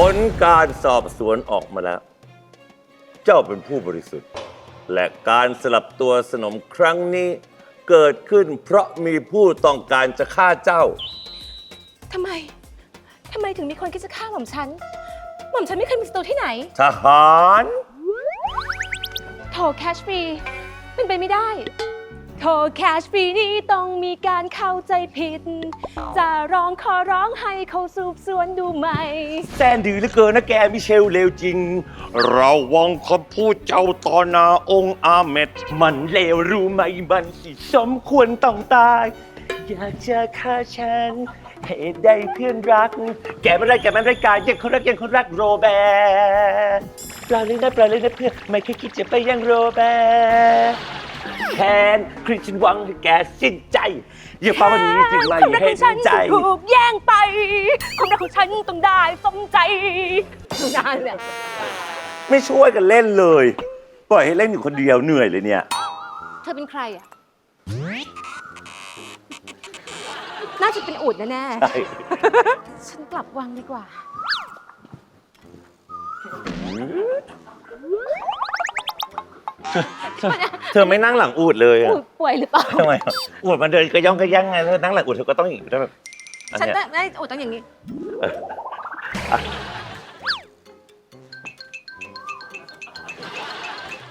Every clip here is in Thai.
ผลการสอบสวนออกมาแล้ว เจ้าเป็นผู้บริสุทธิ์ และการสลับตัวสนมครั้งนี้เกิดขึ้นเพราะมีผู้ต้องการจะฆ่าเจ้า ทำไม ทำไมถึงมีคนคิดจะฆ่าหม่อมฉัน หม่อมฉันไม่เคยมีศัตรูที่ไหน ทหารโทรแคชฟรีเป็นไปไม่ได้ โทรแคชฟรีนี่ต้องมีการเข้าใจผิด จะร้องขอร้องให้เขาสืบสวนดูไหม แซนดือเหลือเกินนะแกมิเชลเลวจริง เราวังคำพูดเจ้าตอนาองค์อาเมดมันเลวรู้ไหมมันสิสมควรต้องตาย อยากจะฆ่าฉันเหตุใดเพื่อนรัก แกไม่ได้แกไม่ได้การยังคนรักยังคนรักโรแบร์ปลาเลยนะปลาเลยนะเพื่อนไม่เคยคิดจะไปยังโรแบร์ แคนคริสฉันหวังให้แกสิ้นใจอย่าฟังวันนี้จึงไม่ความรักเห็ขอนงฉันใจจะถูกแย่งไป ความรักของฉันต้องได้สมใจนานเนี่ยไม่ช่วยกันเล่นเลย ปล่อยให้เล่นอยู่คนเดียวเหนื่อยเลยเนี่ย เธอเป็นใครอะ น่าจะเป็นอูดแน่ใช่ ๆ ฉันกลับวังดีกว่าเธอไม่นั่งหลังอูดเลยอะอูดป่วยหรือเปล่า ทำไมอะอูดมันเดินกระย่องกระย่างไงเธอนั่งหลังอูดเธอก็ต้องอย่างนี้ด้วยแบบอันฉันเนี้ยได้อูดต้องอย่างนี้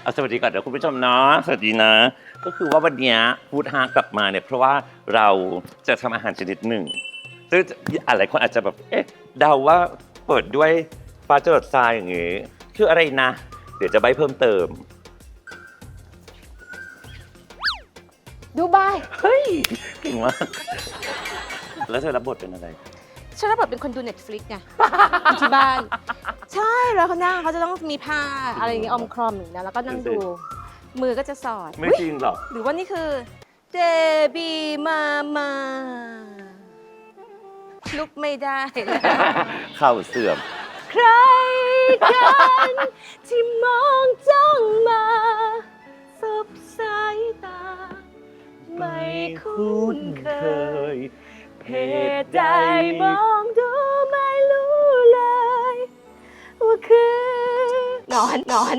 เอาสวัสดีก่อนเดี๋ยวคุณผู้ชมเนาะสวัสดีนะ ก็คือว่าวันเนี้ยฟูดฮากลับมาเนี่ย เพราะว่าเราจะทำอาหารชนิดหนึ่งซึ่งอะไรคนอาจจะแบบเอ๊ะเดาว่าเปิดด้วยปลาจรดทรายอย่างงี้ คืออะไรนะ เดี๋ยวจะใบเพิ่มเติม ดูบายเฮ้ยเก่งมาก แล้วเธอรับบทเป็นอะไร ฉันรับบทเป็นคนดู Netflix ไงอยู่ที่บ้าน ใช่แล้วเขานั่งเขาจะต้องมีผ้าอะไรอย่างเงี้ยอมครอมอย่างเงี้ยแล้วก็นั่งดู มือก็จะสอดไม่จริงหรอกหรือว่านี่คือเดบีมามาลุกไม่ได้แล้วเข่าเสื่อม ใครกันที่มองจ้องมาสบสายตา ไม่คุ้นเคยเหตุใดมองดูไม่รู้เลย ว่าคือ นอนนอน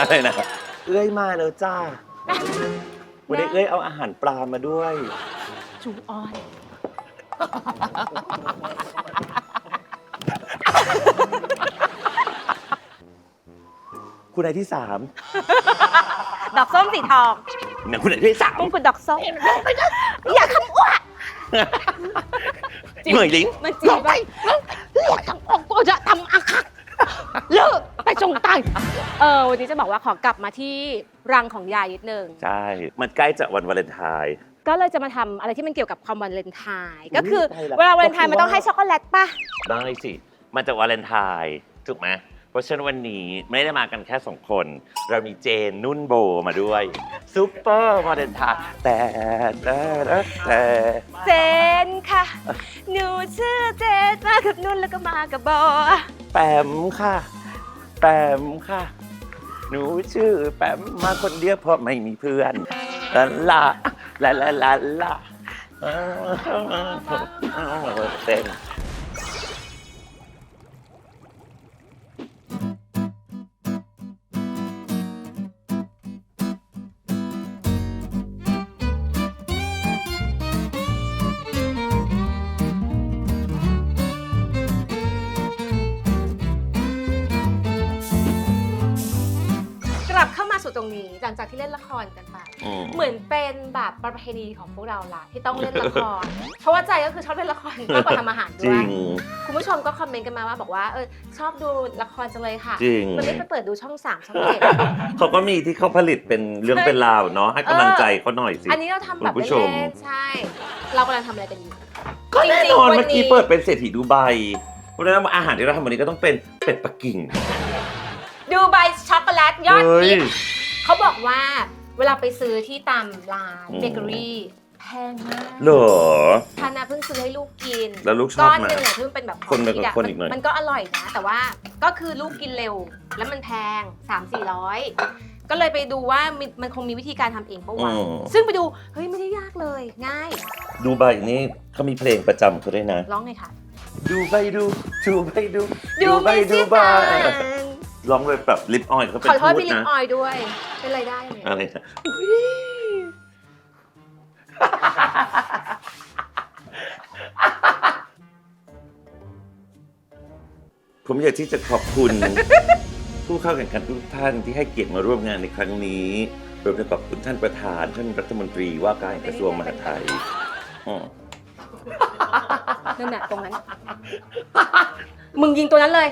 อะไรนะ เอ้ยมาแล้วจ้า วันนี้เอ้ยเอาอาหารปลามาด้วย จูออน คุณนายที่สาม ดอกส้มสีทองเนี่ยคุณนายที่สามมงกุฎดอกส้มอย่าคำอ้วเหนื่อยลิ้นมันจีบไปอยากทำออกก็จะทำอาคักเลิกไปจงตายเออวันนี้จะบอกว่าขอกลับมาที่รังของยายนิดนึงใช่ มันใกล้จะวันวาเลนไทน์ก็เลยจะมาทำอะไรที่มันเกี่ยวกับความวันเลนไทน์ก็คือได้ละเวลาวาเลนไทน์มันต้องให้ช็อกโกแลตป่ะ ได้สิ มันจะวาเลนไทน์ถูกไหมเพ ราะฉะนั้นวันนี้ไม่ได้มากันแค่สองคน เรามีเจนนุ่นโบมาด้วยซูเปอร์วาเลนไทน์แต่แต่แต่แต่เจนค่ะ หนูชื่อเจนมากับนุ่นแล้วก็มากับโบแปมค่ะ แปมค่ะ หนูชื่อแปมมาคนเดียวเพราะไม่มีเพื่อนลาลาลาลาลาเต้น ป็นแบบประเพณีของพวกเราละที่ต้องเล่นละคร เพราะว่าใจก็คือชอบเล่นละครมากกว่าทำอาหารจด้ริวยง คุณผู้ชมก็คอมเมนต์กันมาว่าบอกว่าเออชอบดูละครจังเลยค่ะ จริง มันไม่ไปเปิดดูช่องสามช่องเจ็ด เขาก็มีที่เขาผลิตเป็นเรื่องเป็นราวเนาะให้กำลังใจเขาหน่อยสิ อันนี้เราทำแบบคุณผู้ชม เล่นๆใช่ เรากำลังทำอะไรกันอยู่ ก็แน่นอนจริงๆวันนี้ เมื่อกี้เปิดเป็นเศรษฐีดูไบเพราะฉะนั้นอาหารที่เราทำวันนี้ก็ต้องเป็นเป็ดปักกิ่งดูใบช็อกโกแลตยอดเฮ้ยฮิตเขาบอกว่า เวลาไปซื้อที่ตามร้านอืมเบเกอรี่แพงมากเหรอทานาเพิ่งซื้อให้ลูกกินแล้วลูกชอบก้อนไหม หนึ่งเนี่ยที่มันเป็นแบบของคนละฮิตอะคนอีกหน่อย มันก็อร่อยนะ แต่ว่าก็คือลูกกินเร็ว แล้วมันแพง 3 4 0 0 ก็เลยไปดูว่ามันมันคงมีวิธีการทำเองปะวะอืม ซึ่งไปดู เฮ้ยไม่ได้ยากเลยง่าย ดูไบนี่เขามีเพลงประจำเขาด้วยนะ ร้องไงคะดูไปดูดูไปดูดูไม่ดูสิไปตา ร้องเลยแบบลิปออยล์เขาเป็นขอโทษพูดพี่ลิปนะออยล์ด้วย เป็นไรได้เนี่ยอะไรนะผมอยากที่จะขอบคุณ ผู้เข้าแข่งขันทุกท่านที่ให้เกียรติมาร่วมงานในครั้งนี้รวมถึงขอบคุณท่านประธาน ท่านรัฐมนตรีว่าการกระทรวงมหาดไทยอืมนั่นน่ะตรงนั้น มึงยิงตัวนั้นเลย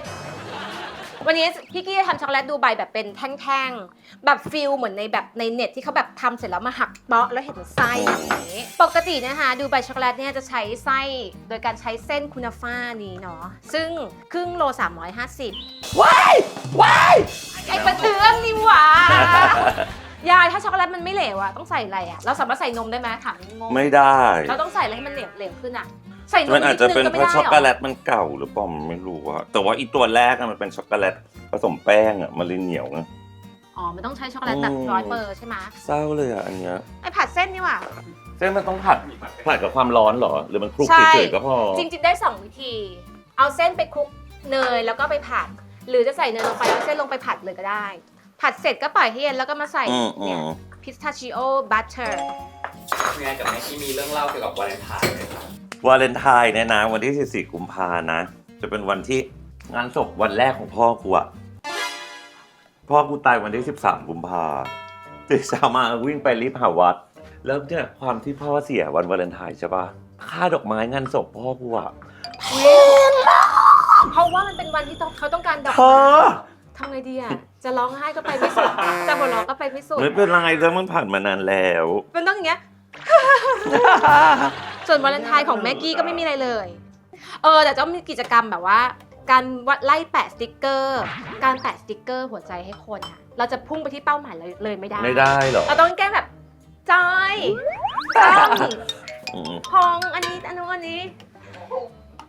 วันนี้พี่กี้จะทำช็อกโกแลตดูใบแบบเป็นแท่งๆ แบบฟิลเหมือนในแบบในเน็ตที่เขาแบบทำเสร็จแล้วมาหักเปาะแล้วเห็นไส้อย่างนี้ ปกตินะคะดูใบช็อกโกแลตเนี่ยจะใช้ไส้โดยการใช้เส้นคุณฟ้านี้เนาะ ซึ่งครึ่งโล 350ว้ายว้ายไอ้ประเทืองนี่หว่ายายถ้าช็อกโกแลตมันไม่เหลวอะต้องใส่อะไรอะเราสามารถใส่นมได้ไหมถามงงไม่ได้ เราต้องใส่อะไรให้มันเหลวเหลวขึ้นอะ ใส่นมมันอาจจะเป็นดเพงราะไม่ได้ช็อกโกหแลรตมันเก่าหรือเปล่าไม่รู้อะแต่ว่าอีตัวแรกอะมันเป็นช็อกโกแลตผสมแป้งอะมันเลยเหนียวนะอ๋อ มันต้องใช้ช็อกโกแลตแบบอืมร้อยเปอร์ใช่ไหมเศร้าเลยอะอันเนี้ยไอผัดเส้นนี่หว่าเส้นมันต้องผัดผัดกับความร้อนเหรอ หรือมันคลุกใช่เฉยๆก็พอ จริงๆได้2วิธี เอาเส้นไปคลุกเนยแล้วก็ไปผัด หรือจะใส่เนยลงไปแล้วเส้นลงไปผัดเลยก็ได้ ผัดเสร็จก็ปล่อยให้เย็นแล้วก็มาใส่อืมอืเนี่ยมพิสตาชิโอบัตเตอร์งานกับแม็กกี้มีเรื่องเล่าเกี่ยวกับวาเลนไทน์ไหมครับ วาเลนไทน์เนี่ยนะวันที่ 14 กุมภานะ จะเป็นวันที่งานศพวันแรกของพ่อกูอะพ่อกูตายวันที่ 13 กุมภาตื่นเช้ามาวิ่งไปรีบหาวัด แล้วเนี่ยความที่พ่อเสียวันวาเลนไทน์ใช่ปะค่าดอกไม้งานศพพ่อกูอะเพราะว่ามันเป็นวันที่ต้องเขาต้องการดอกเธอทำไงดีอะ จะร้องไห้ก็ไปไม่สุด จะหัวเราะก็ไปไม่สุด ไม่เป็นไรแล้วมันผ่านมานานแล้ว มันต้องอย่างเงี้ย ส่วนวาเลนไทน์ของแม็กกี้ก็ไม่มีอะไรเลย เออ แต่จะมีกิจกรรมแบบว่า การวัดไล่แปะสติกเกอร์ การแปะสติกเกอร์หัวใจให้คนอะเราจะพุ่งไปที่เป้าหมายเลยเลยไม่ได้ ไม่ได้หรอเราต้องแกล้งแบบจอยตั้มอืมพองอันนี้อันนู้นอันนี้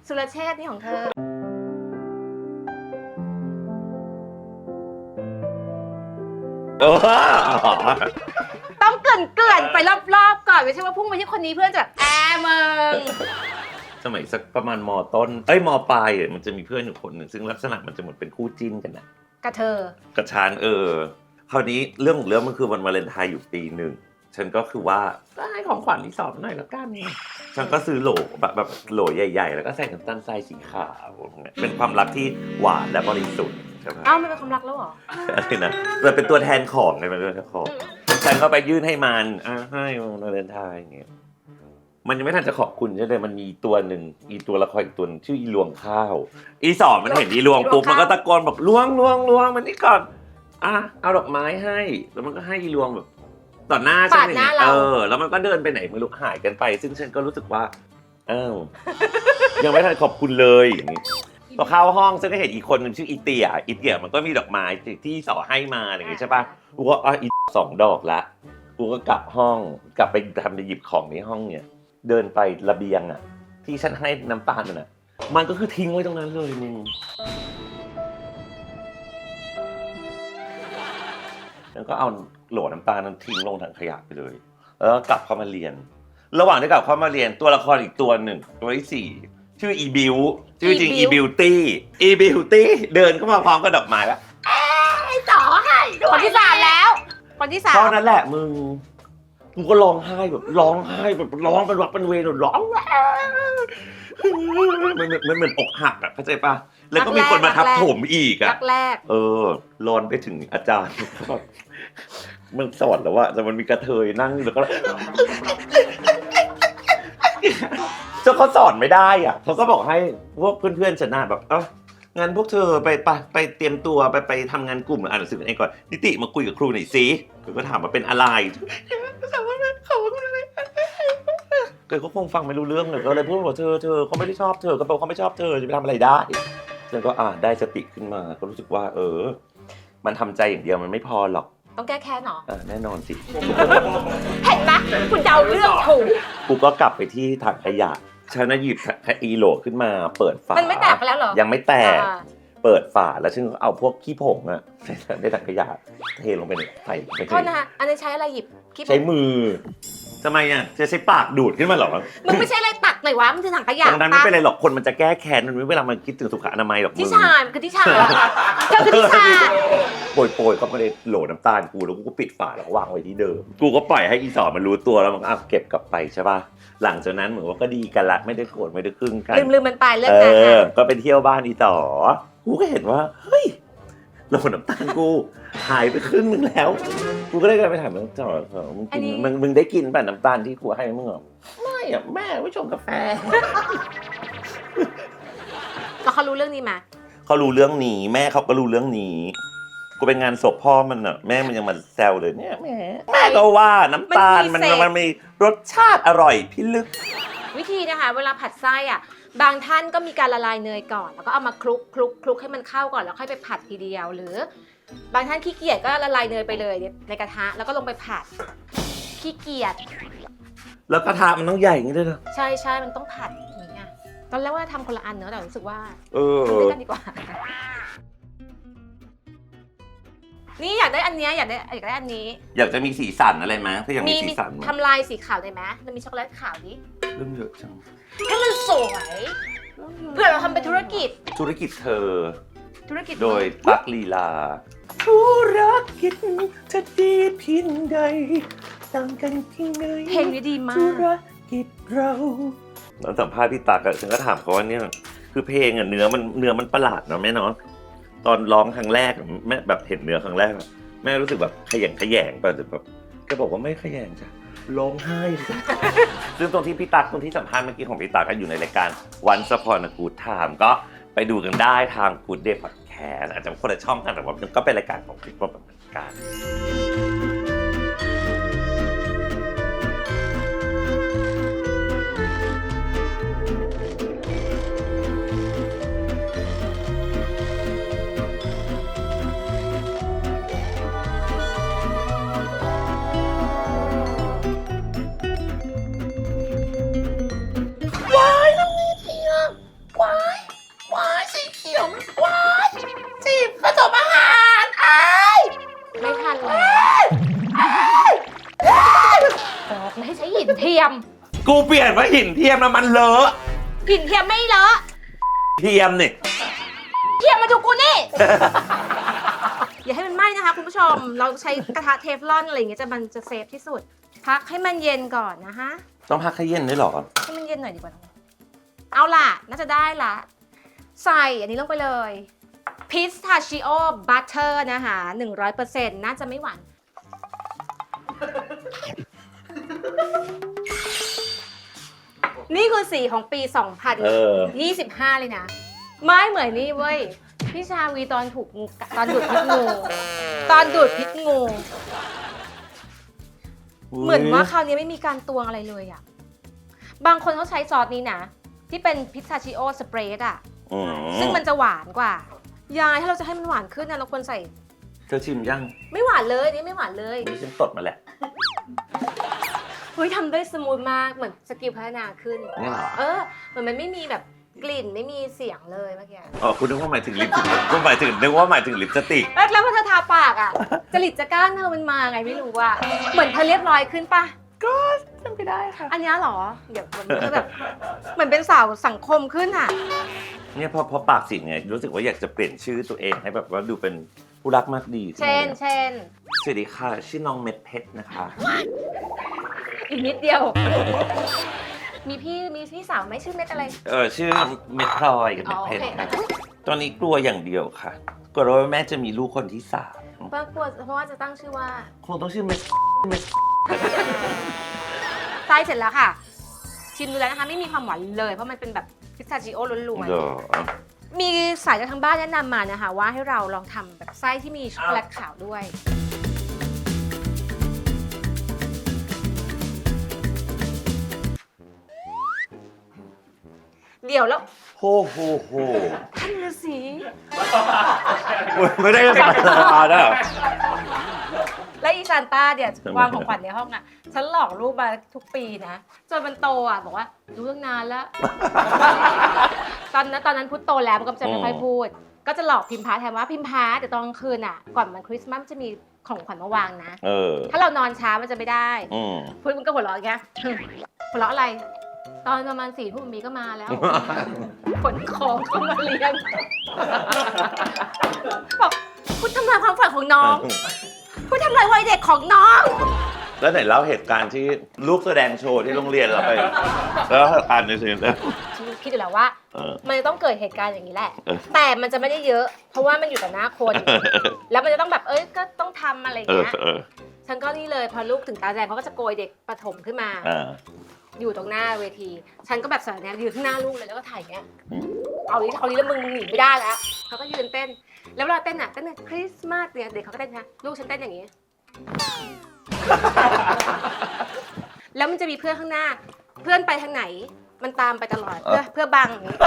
สุรเชษฐ์นี่ของเธอ เออ ต้องเกลื่อนเกลื่อนๆไปรอบๆก่อนไม่ใช่ว่าพุ่งไปที่คนนี้เพื่อนจะแบบแอร์มึงสมัยสักประมาณมต้น เอ้ยมปลายอะมันจะมีเพื่อนอยู่คนหนึ่งซึ่งลักษณะมันจะเหมือนเป็นคู่จิ้นกันนะกระเธอกับชานเออ คราวนี้เรื่องของเรื่องมันคือวันวาเลนไทน์อยู่ปีหนึ่ง ฉันก็คือว่าก็ให้ของขวัญรีสอร์ทหน่อยแล้วกัน ฉันก็ซื้อโหลแบบแบบโหลใหญ่ ๆ แล้วก็ใส่น้ำตาลทรายสีขาวเป็นความรักที่หวานและบริสุทธิ์ใช่ไหม เอ้ามันเป็นความรักแล้วเหรอ อะไรนะมันเป็นตัวแทนของไงมันเป็นตัวแทนของ ฉันก็ไปยื่นให้มันอะให้วันวาเลนไทน์อย่างเงี้ยมันยังไม่ทันจะขอบคุณใช่เลยมันมีตัวหนึ่งอีตัวละครอีกตัวหนึ่งชื่ออีลวงข้าว อีสองมันเห็นอีลวงปุ๊บอีลวงข้าวมันก็ตะโกนบอกลวงลวงลวงมันนี่ก่อนอะเอาดอกไม้ให้ แล้วมันก็ให้อีลวงแบบต่อหน้าฉันอย่างเงี้ยเออ แล้วมันก็เดินไปไหนไม่รู้หายกันไป ซึ่งฉันก็รู้สึกว่าอ้าวยังไม่ทันขอบคุณเลยอย่างงี้ พอเข้าห้องฉันก็เห็นอีกคนหนึ่งชื่ออีเตียอีเตียมันก็มีดอกไม้ที่สอให้มาอย่างงี้ใช่ปะกูก็อะอีสองดอกละกูก็กลับห้องกลับไปทำไปหยิบของในห้องเนี่ย เดินไประเบียงอะที่ฉันให้น้ำตาลมันอะมันก็คือทิ้งไว้ตรงนั้นเลยมึงแล้วก็เอาโหลน้ำตาลนั้นทิ้งลงถังขยะไปเลย แล้วก็กลับเข้ามาเรียน ระหว่างที่กลับเข้ามาเรียนตัวละครอีกตัวหนึ่งตัวที่สี่ ชื่ออีบิวชื่อจริงอี E-Bill บิวตี้อีบิวตี้เดินเข้ามาพร้อมกับดอกไม้แล้วต่อให้คนที่สามแล้ว คนที่สามเท่านั้นแหละมึงกูก็ร้องไห้แบบร้องไห้แบบร้องเป็นวักเป็นเวรแบบร้องมันเหมือนมันเหมือนอกหักอะเข้าใจปะแล้วก็มีคนมาทับถมอีกอะ รักแรก เออร้อนไปถึงอาจารย์แบบมันสอนแล้วว่าแต่มันมีกระเทยนั่งแล้วก็เจ้าเขาสอนไม่ได้อะเขาก็บอกให้พวกเพื่อนๆฉันน่ะแบบเอ้างั้นพวกเธอไปไปไปเตรียมตัวไปไปทำงานกลุ่มอ่านหนังสือกันเองก่อนนิติมาคุยกับครูหน่อยสิคือก็ถามว่าเป็นอะไรเขาเกิดก็คงฟังไม่รู้เรื่องเลยก็เลยพูดว่าเธอเธอเขาไม่ได้ชอบเธอก็บอกเขาไม่ชอบเธอจะไปทำอะไรได้ฉันก็อ่าได้สติขึ้นมาก็รู้สึกว่า เออ มันทำใจอย่างเดียวมันไม่พอหรอกต้องแก้แค้นเหรออ่าแน่นอนสิ เห็นไหมคุณเดาเรื่องถูก กูก็กลับไปที่ถังขยะ ฉันน่ะหยิบอีโหลขึ้นมาเปิดฝามัมันไม่แตกไปแล้วเหรอ ยังไม่แตก อ่า เปิดฝาแล้วฉันก็เอาพวกขี้ผงอะในถังขยะเทลงไปในใส่ไปโทษนะคะอันนี้ใช้อะไรหยิบคลิปใช้มือส ทำไมอะจะใช้ปากดูดขึ้นมาเหรอมึงไม่ใช่อะไรตักหน่อยวะมันคือถังขยะตรงนั้นไม่เป็นไรหรอกคนมันจะแก้แค้นมันไม่เวลามันคิดถึงสุขอนามัยหรอกมึงที่ชามันคือที่ชาเธอคือที่ชาโปรยโปรยๆเขาก็เลยโหลน้ำตาลกูแล้วกูก็ปิดฝาแล้วก็วางไว้ที่เดิม กูก็ปล่อยให้อีสอนมันรู้ตัวแล้วมันก็เอาเก็บกลับไปใช่ป่ะหลังจากนั้นเหมือนว่าก็ดีกันละไม่ได้โกรธไม่ได้ครึ่งกันลืมลืมมันไปเรื่องเอนั้นออะก็ไปเที่ยวบ้านอีต่อกูก็เห็นว่าเฮ้ย โหลน้ำตาลกูหายไปครึ่งนึงแล้ว กูก็เลยไปถามน้องต่อเออมึงกินมึงมึงได้กินป่ะน้ำตาลที่กูให้มึงเหรอไม่อะแม่ไม่ชงกาแฟ แล้วเขารู้เรื่องนี้มาเขารู้เรื่องนี้แม่เขาก็รู้เรื่องนี้ กูไปงานศพพ่อมันอะแม่มันยังมาแซวเลยเนี่ยแม่แม่ก็ว่าน้ำตาลมัมันนมีเศษมันมีรสชาติอร่อยพิลึก วิธีนะคะ เวลาผัดไส้อะ บางท่านก็มีการละลายเนยก่อน แล้วก็เอามาคลุกคลุกคลุกให้มันเข้าก่อนแล้วค่อยไปผัดทีเดียว หรือบางท่านขี้เกียจก็ละลายเนยไปเลยในกระทะแล้วก็ลงไปผัดขี้เกียจแล้วกระทะมันต้องใหญ่อย่างนี้ด้วยนะใช่ใช่มันต้องผัดอย่างเงี้ยตอนแรกว่าทำคนละอันเนอะแต่รู้สึกว่าเออ ทำด้วยกันดีกว่า นี่อยากได้อันเนี้ยอยากได้อยากได้อันนี้ อยากจะมีสีสันอะไรไหมถ้าอยากมีมีสีมีสันมั้ยทำลายสีขาวได้ไหมมันมีช็อกโกแลตขาวดิเริ่มเยอะจังให้มันสวยเพื่อเราทำเป็นธุรกิจ ธุรกิจเธอ ธุรกิจโดยตักลีลา ธุรกิจจะดีเพียงใดต่างกันเพียงไหนเพลงนี้ดีมาธุกรกิจเราตอนสัมภาษณ์พี่ตักอะฉันก็ถามเขาว่าเนี่ยคือเพลงอะเนื้อมันเนื้อมันประหลาดเนาะแม่เนาะ ตอนร้องครั้งแรกแม่แบบเห็นเนื้อครั้งแรกแม่รู้สึกแบบขยงขยงไปแต่แบบแกบอกว่าไม่ขยงจ้ะร้องไห้เลยซึ่งตรงที่พี่ตักตรงที่สัมภาษณ์เมื่อกี้ของพี่ตักก็อยู่ในรายการวันสปอร์นกูดไทม์ก็ไปดูกันได้ทาง Good Day Podcast อาจจะคนละช่องกันแต่ว่าก็เป็นรายการของคลิปเหมือนกัน อกไม่ให้ใช้หินเทียม กูเปลี่ยนว่าหินเทียมแล้วมันเลอะหินเทียมไม่เลอะเทียมนี่ เทียมมาดูกูนี่ อย่าให้มันไหม้นะคะคุณผู้ชม เราใช้กระทะเทฟลอนอะไรอย่างเงี้ยจะมันจะเซฟที่สุด พักให้มันเย็นก่อนนะคะ ต้องพักให้เย็นด้วยเหรอให้มันเย็นหน่อยดีกว่า เอาล่ะ น่าจะได้ละใส่อันนี้ลงไปเลยพิสทาชิโอบัตเตอร์นะคะ100%น่าจะไม่หวาน นี่คือสีของปี เออ2025เลยนะ ไม่เหมือนนี่เว้ย พี่ชาวีตอนถูกงูกัดตอนดูดพิษงู ตอนดูดพิษงู เหมือนว่าคราวนี้ไม่มีการตวงอะไรเลยอะบางคนเขาใช้ซอสนี้นะ ที่เป็นพิซซาชิโอสเปรดอะอืมซึ่งมันจะหวานกว่า ยายถ้าเราจะให้มันหวานขึ้นนะเราควรใส่ เธอชิมยังไม่หวานเลยนี่ไม่หวานเลย นี่ฉันตดมาแหละ เฮ้ยทำได้สมูทมากเหมือนสกิลพัฒนาขึ้น นี่เหรอเออเหมือนมันไม่มีแบบกลิ่นไม่มีเสียงเลยเมื่อกี้อ๋อคุณนึกว่าหมายถึงลิปสติกคุณหมายถึงนึกว่าหมายถึงลิปสติกแล้วแล้วพอเธอทาปากอะ จริตจะก้านเธอมันมาไงไม่รู้อะเหมือนเธอเรียบร้อยขึ้นปะก็ทำไปได้ค่ะ อันเนี้ยเหรอเดี๋ยวมันจะแบบเหมือนเป็นสาวสังคมขึ้นอะ เนี่ยพอพอปากสิงไงรู้สึกว่าอยากจะเปลี่ยนชื่อตัวเองให้แบบว่าดูเป็นผู้รักมากดีขึ้นเช่นมาเลยเช่นสวัสดีค่ะ ชื่อน้องเม็ดเพชรนะคะ อีกนิดเดียว มีพี่มีพี่สาวไหมชื่อเม็ดอะไรเออชื่อเม็ดพลอยกับอ๋เม็อดโอเพชรเคค่ะตอนนี้กลัวอย่างเดียวค่ะกลัวว่าแม่จะมีลูกคนที่สามป้ากลัวเพราะว่าจะตั้งชื่อว่าคงต้องชื่อเม็ดเม็ดไส้เสร็จแล้วค่ะ ชิมดูแล้วนะคะไม่มีความหวานเลยเพราะมันเป็นแบบพิสตาชิโอล้วนเดี๋ยวๆมีสายจากทางบ้านแนะนำมานะคะ ว่าให้เราลองทำแบบไส้ที่มีช็อกโกแลตขาวด้วย เดี๋ยวแล้วโฮโฮโฮท่านฤาษีไม่ได้ธรรมดานะและอีซานต้าเนี่ยทำไม วางของขวัญในห้องอะ ฉันหลอกลูกมาทุกปีนะ จนมันโตอะ บอกว่ารู้ตั้งนานแล้ว ตอนนั้นตอนนั้นพุทธโตแล้วมันก็จะไม่ค่อยพูด ก็จะหลอกพิมพาแทนว่าพิมพาแต่ตอนกลางคืนอะ ก่อนมันคริสต์มาสมันจะมีของขวัญมาวางนะ เออ ถ้าเรานอนช้ามันจะไม่ได้ อืมพุทธมันก็หัวเราะอย่างเงี้ยหัวเราะอะไร ตอนประมาณสี่ทุ่มมีก็มาแล้ว ขนของเข้ามาเลี้ยงบอกพุทธทำลายความฝันของน้องพุทธทำลายวัยเด็กของน้อง แล้วไหนเล่าเหตุการณ์ที่ลูกแสดงโชว์ที่โรงเรียนเราไป แล้วอ่านในสิ่งนั้นฉันคิดอยู่แล้วว่า เออมันจะต้องเกิดเหตุการณ์อย่างนี้แหละ เออแต่มันจะไม่ได้เยอะ เพราะว่ามันอยู่ต่อหน้าคนแล้วมันจะต้องแบบเอ้ยก็ต้องทำอะไรอย่างเออเงี้ยเออฉันก็นี่เลยพอลูกถึงตาแดงเขาก็จะโกยเด็กประถมขึ้นมา อ่า อยู่ตรงหน้าเวที ฉันก็แบบสารแนยืนข้างหน้าลูกเลยแล้วก็ถ่ายอย่างเงี้ยเอานี้เอานี้แล้วมึงหนีไม่ได้แล้วเขาก็ยืนเต้น แล้วเวลาเต้นอะเต้นคริสต์มาสเนี่ยเด็กเขาก็เต้นนะลูกฉันเต้นอย่างงี้ แล้วมันจะมีเพื่อนข้างหน้า เพื่อนไปทางไหน มันตามไปตลอดเพื่อเพื่อบังอย่างงี้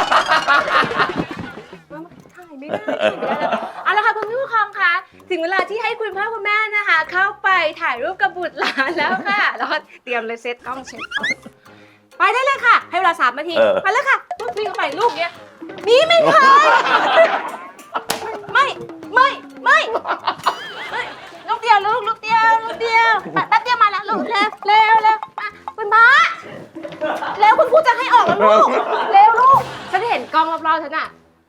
ถ่ายไม่ได้ถ่ายไม่ได้แล้วเอาละค่ะคุณผู้ปกครองคะถึงเวลาที่ให้คุณพ่อคุณแม่นะคะ เข้าไปถ่ายรูปกับบุตรหลานแล้วค่ะแล้วก็เตรียมเลยเซตกล้องเช็ดกล้อง ไปได้เลยค่ะ ให้เวลาสามนาที เออ ไปแล้วค่ะลูกวิ่งเข้าไปลูกเนี้ยมีไม่เคย ไม่ไม่ไม่ไม่ลูกเดียวลูกลูกเดียวลูกเดียวอะแป๊บเดียวมาแล้วลูกเร็วเร็วเร็วอะคุณม้าเร็วคุณครูจะให้ออกแล้วลูกเร็วลูกฉันเห็นกล้องรอบๆฉันอะ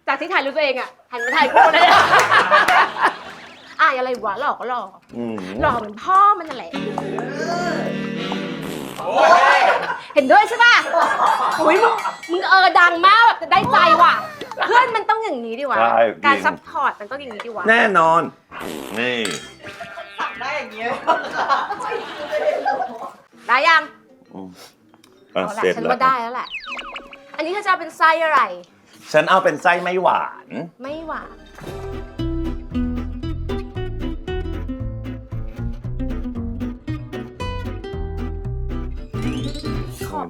จากที่ถ่ายรูปตัวเองอะหันมาถ่ายกูเลยอะอะอะไรวะหลอกก็หลอก อืมหล่อเหมือนพ่อมันนั่นแหละ เห็นด้วยใช่ป่ะโอ้ยมึงมึงเออดังมากแบบได้ใจว่ะ เพื่อนมันต้องอย่างนี้ดิวะ ใช่การจริงซัพพอร์ตมันต้องอย่างนี้ดิวะแน่นอน นี่ ได้อย่างเงี้ยได้ยังอืมอะเอาละเสร็จฉันแล้ว ว่าได้แล้วแหละ อันนี้เขาจะเอาเป็นไส้อะไร ฉันเอาเป็นไส้ไม่หวาน ไม่หวาน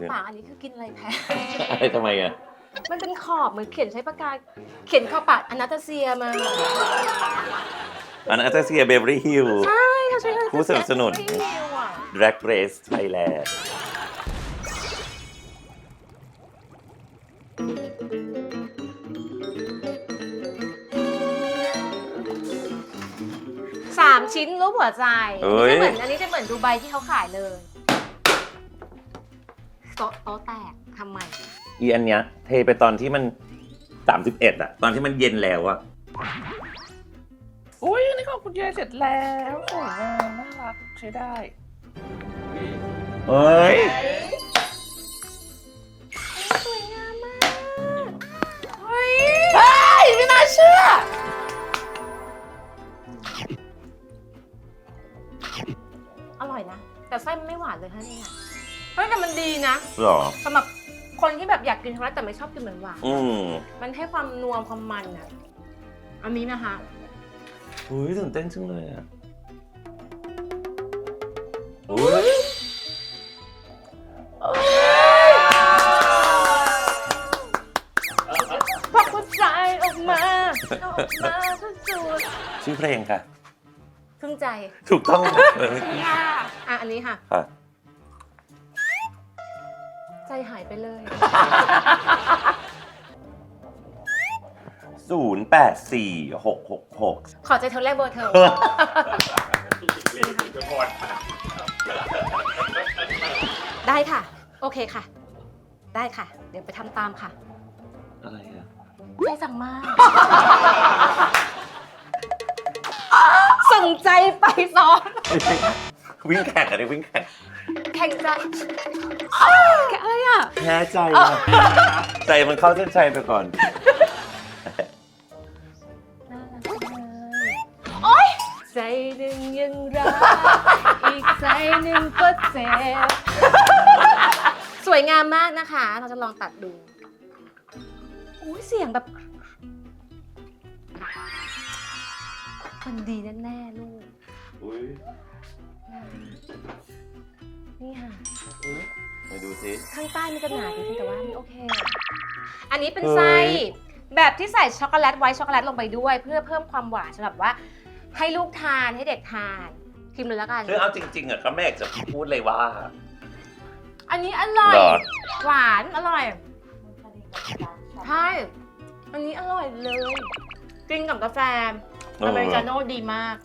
ขอบปากอันนี้คือกินอะไรแพ้ อะไรทำไมอะมันเป็นขอบเหมือนเขียนใช้ปากกา เขียนขอบปากอนาตาเซียมา อันนั้นเซียเบเวอรี่ฮิล ใช่เขาใช้ผู้สนับสนุน ไม่มีว่ะ Drag Race Thailand สามชิ้นรูปหัวใจเอ้ยไม่ใช่เหมือนอันนี้จะเหมือนดูไบที่เขาขายเลยโต๊ะโต๊ะแตกทำไม อีอันเนี้ยเทไปตอนที่มัน 31อะตอนที่มันเย็นแล้วอะอุ้ยอันนี้ของคุณยายเสร็จแล้วสวยงามน่ารักใช้ได้เฮ้ยสวยงามมากเฮ้ยเฮ้ยไม่น่าเชื่อ อร่อยนะ แต่ไส้มันไม่หวานเลยฮะเนี่ย เฮ้ยแต่มันดีนะหรอสำหรับคนที่แบบอยากกินช็อกโกแลตแต่ไม่ชอบกินเหมือนหวานอืมมันให้ความนัวความมันอะ อันนี้นะคะอุ้ยตื่นเต้นจังเลยอะอุ้ยพอกหัวใจออกมาออกมาสุดชื่อเพลงค่ะๆพึ่งใจถูกต้องเลยค่ะอะอันนี้ค่ะ ค่ะ ใจหายไปเลย ศูนย์แปดสี่หกหกหก ขอใจเธอแรกเบอร์เธอ ได้ค่ะ โอเคค่ะ ได้ค่ะ เดี๋ยวไปทำตามค่ะอะไรอะใจสั่งมา ส่งใจไปซ้อมวิ่งแข่งอะไรวิ่งแข่งแข่งใจ แกอะไรอะ แพ้ใจอะใจมันเข้าเส้นชัยไปก่อนโอ๊ยใจหนึ่งยังรัก อีกใจหนึ่งก็เจ็บ สวยงามมากนะคะ เราจะลองตัดดูอุ้ยเสียงแบบ มันดีแน่ๆลูก อุ้ยนี่ค่ะ มาดูสิข้างใต้มันจะหนานิดนึงแต่ว่านี่โอเค อันนี้เป็นเฮ้ยไส้แบบที่ใส่ช็อกโกแลตไว้ช็อกโกแลตลงไปด้วย เพื่อเพิ่มความหวานสำหรับว่า ให้ลูกทานให้เด็กทานพิมพ์เลยแล้วกัน คือเอาจริง ๆอะก็ไม่อยากจะพูดเลยว่าอันนี้อร่อย หรอหวานอร่อยใช่อันนี้อร่อยเลย กินกับกาแฟอเมริกาโน่ดีมาก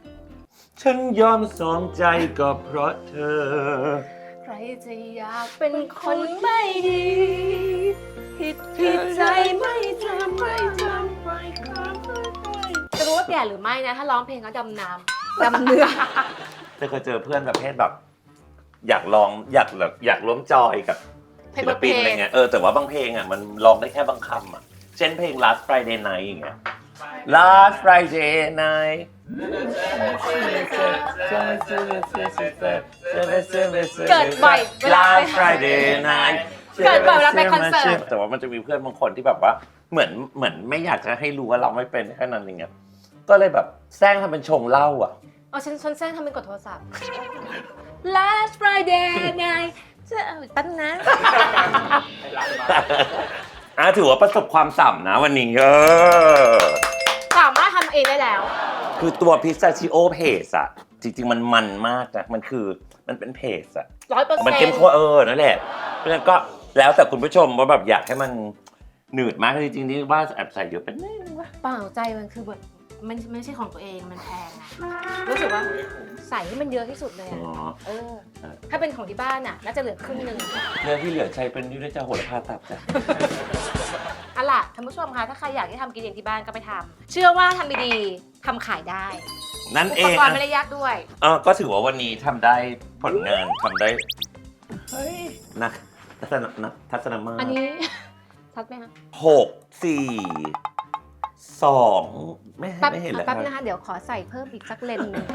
ฉันยอมสองใจก็เพราะเธอ ใครจะอยากเป็นคนไม่ดี ผิดผิดใจไม่จำไม่จำไม่คำจะรู้ว่าแก่หรือไม่นะ ถ้าร้องเพลงเขาดำน้ำดำเนื้อแต่เคยเจอเพื่อนประเภทแบบ อยากลองอยากแบบอยากร่วมจอยกับเพลงศิลปินอะไรเงี้ยเออแต่ว่าบางเพลงอะมันร้องได้แค่บางคำอะ เช่นเพลง Last Friday Night อย่างเงี้ย Last Friday Night เกิดบ่อยเวลาไป Last Friday Night เกิดบ่อยเวลาไปคอนเสิร์ต แต่ว่ามันจะมีเพื่อนบางคนที่แบบว่าเหมือนเหมือนไม่อยากจะให้รู้ว่าเราไม่เป็นแค่นั้นอย่างเงี้ยก็เลยแบบแซงทำเป็นชงเหล้าอะ เอาฉันฉันแซงทำเป็นกดโทรศัพท์ Last Friday night จะเอาแป๊บนะ อะถือว่าประสบความสำนะวันนี้เออ สามารถทำเองได้แล้ว คือตัวพิซซ่าชิโอเพสอะจริง ๆ มันมันมากนะ มันคือมันเป็นเพสอะร้อยเปอร์เซ็นมันต์เข้มข้นเออนั่นแหละ เพราะฉะนั้นก็แล้วแต่คุณผู้ชมว่าแบบอยากให้มันหนืดมากจริงๆนี่ว่าแอบใส่เยอะเป็นนิดนึงวะเปล่าใจมันคือแบบมันไม่ใช่ของตัวเองมันแพงอะรู้สึกว่าใส่ให้มันเยอะที่สุดเลยอ๋ออะเออ ถ้าเป็นของที่บ้านอะน่าจะเหลือครึ่งหนึ่งเรื่องที่เหลือใช้เป็นยุทธจะโหดพาตับจ้ะ เอาล่ะท่านผู้ชมคะถ้าใครอยากที่ทำกินเองที่บ้านก็ไปทำเชื่อว่าทำดีๆทำขายได้นั่นอุเอปงกรณ์นะไม่ได้ยากด้วย เออก็ถือว่าวันนี้ทำได้ผลงานทำได้เฮ้ยนะทัศนนะทัศนมาอันนี้ ชัดไหมคะหกสี่สองไม่แป๊บไม่เห็นเลยแป๊บครับนะคะเดี๋ยวขอใส่เพิ่มอีกสักเลนส์หนึ่ง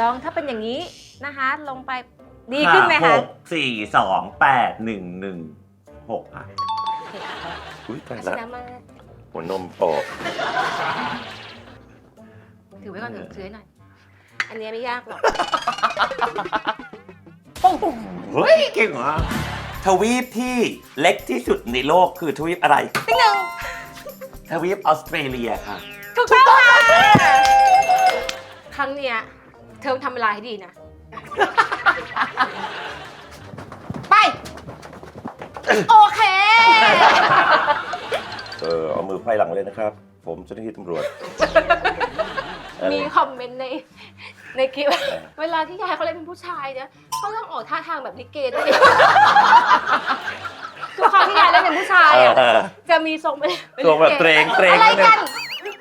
ลองถ้าเป็นอย่างนี้นะคะ ลงไปดีขึ้นไหมหคะกสี่สองแปดหนึ่งหนึ่งหกอะ อุ้ยตายชละนะมากหัวนมโปะถือไว้ก่อนถือถือไว้หน่อย อันนี้ไม่ยากหรอก เฮ้ยเก่งอะทวีปที่เล็กที่สุดในโลกคือทวีปอะไรติ๊งหนึ่งทวีปออสเตรเลียค่ะ ถูกต้องค่ะครั้งเนี้ยเธอทำเวลาให้ดีนะ ไป โอเคเอ อเอามือไขว้หลังเลยนะครับ ผมเจ้าหน้าที่ตำรวจเออมีคอมเมนต์ในในคลิป เวลาที่ยายเขาเล่นเป็นผู้ชายเนี่ยเขาต้องออกท่าทางแบบลิเกด้วยทุกครั้งที่ยายเล่นเป็นผู้ชายเออะอจะมีทรงเป็นป็นทรงแบบลิเตรงเตรงอะไรนิดนึงกัน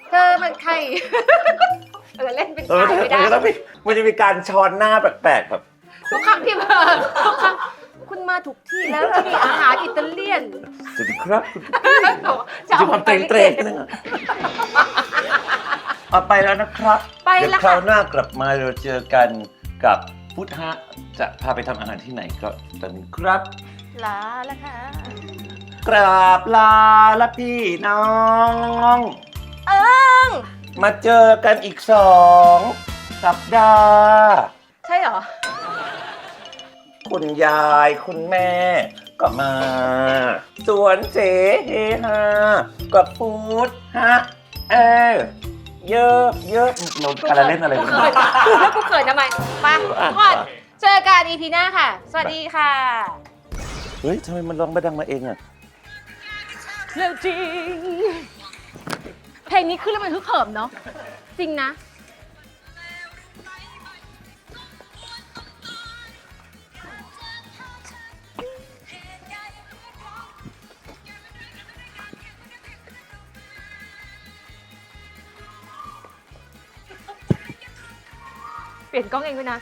เธอมันใครเออเล่นเป็นเออชายไม่ได้ มันจะต้องมีมันจะมีการช้อนหน้าแปลกๆแบบทุกครั้งที่มาทุกครั้งคุณ มาถูกที่แล้วที่นี่อาหารอิตาเลียนสวัสดีครับคุณจะจะเอาความเตรงเตรงๆนิดนึงอะเอาไปแล้วนะครับไปเดี๋ยวแล้วคราค่ะวหน้ากลับมาเราเจอกันกับพุทธะจะพาไปทำอาหารที่ไหนก็ตอนนี้ครับ ลาแล้วค่ะ กราบลาและพี่น้อง เอิงมาเจอกันอีกสองสัปดาห์ ใช่เหรอ คุณยายคุณแม่ ก็มา สวนเสเฮฮากับฟูดฮะเออเยอะเยอะเราการเล่นอะไรกูไม่เขิรู้นแล้วกูเขินทำไมไปอะก่อนเจอกันอีพีหน้าค่ะ สวัสดีค่ะ เฮ้ยทำไมมันร้องไม่ดังมาเองอะเรื่องจริง เพลงนี้ขึ้นแล้วมันฮึกเหิมเนาะจริงนะ เปลี่ยนกล้องเองด้วยนะ